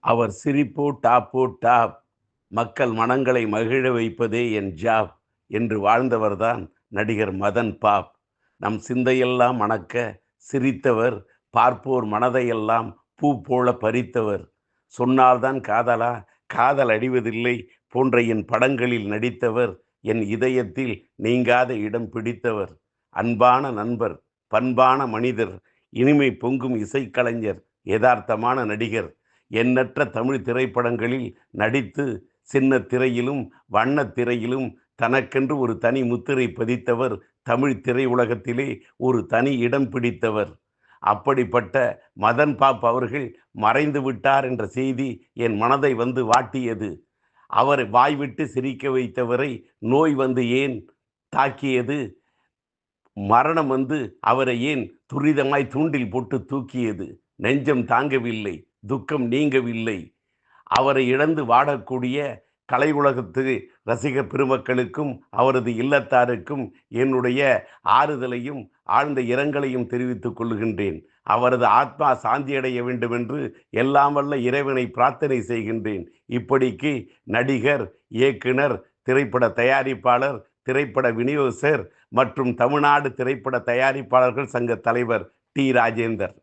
அவர் சிரிப்போ டாப்போ top மக்கள் மனங்களை மகிழ வைப்பதே என் ஜாப் என்று வாழ்ந்தவர்தான் நடிகர் மதன் பாப். நம் சிந்தையெல்லாம் மணக்க சிரித்தவர் பார்ப்போர் மனதையெல்லாம் பூ போல பறித்தவர். சொன்னால்தான் காதலா காதல் அடிவதில்லை போன்ற என் படங்களில் நடித்தவர் என் இதயத்தில் நீங்காத இடம் பிடித்தவர். அன்பான நண்பர் பண்பான மனிதர் இனிமை பொங்கும் இசைக்கலைஞர் யதார்த்தமான நடிகர் எண்ணற்ற தமிழ் திரைப்படங்களில் நடித்து சின்ன திரையிலும் வண்ண திரையிலும் தனக்கென்று ஒரு தனி முத்திரை பதித்தவர் தமிழ் திரையுலகத்திலே ஒரு தனி இடம் பிடித்தவர். அப்படிப்பட்ட மதன் பாப் அவர்கள் மறைந்து விட்டார் என்ற செய்தி என் மனதை வந்து வாட்டியது. அவர் வாய்விட்டு சிரிக்க வைத்தவரை நோய் வந்து ஏன் தாக்கியது? மரணம் வந்து அவரை ஏன் துரிதமாய் தூண்டில் போட்டு தூக்கியது? நெஞ்சம் தாங்கவில்லை. துக்கம் நீங்கவில்லை. அவரை இழந்து வாடக்கூடிய கலை உலகத்து ரசிக பெருமக்களுக்கும் அவரது இல்லத்தாருக்கும் என்னுடைய ஆறுதலையும் ஆழ்ந்த இரங்கலையும் தெரிவித்துக் கொள்கின்றேன். அவரது ஆத்மா சாந்தியடைய வேண்டும் என்று எல்லாம் வல்ல இறைவனை பிரார்த்தனை செய்கின்றேன். இப்படிக்கு நடிகர் இயக்குனர் திரைப்பட தயாரிப்பாளர் திரைப்பட விநியோகஸ்தர் மற்றும் தமிழ்நாடு திரைப்பட தயாரிப்பாளர்கள் சங்க தலைவர் டி. ராஜேந்தர்.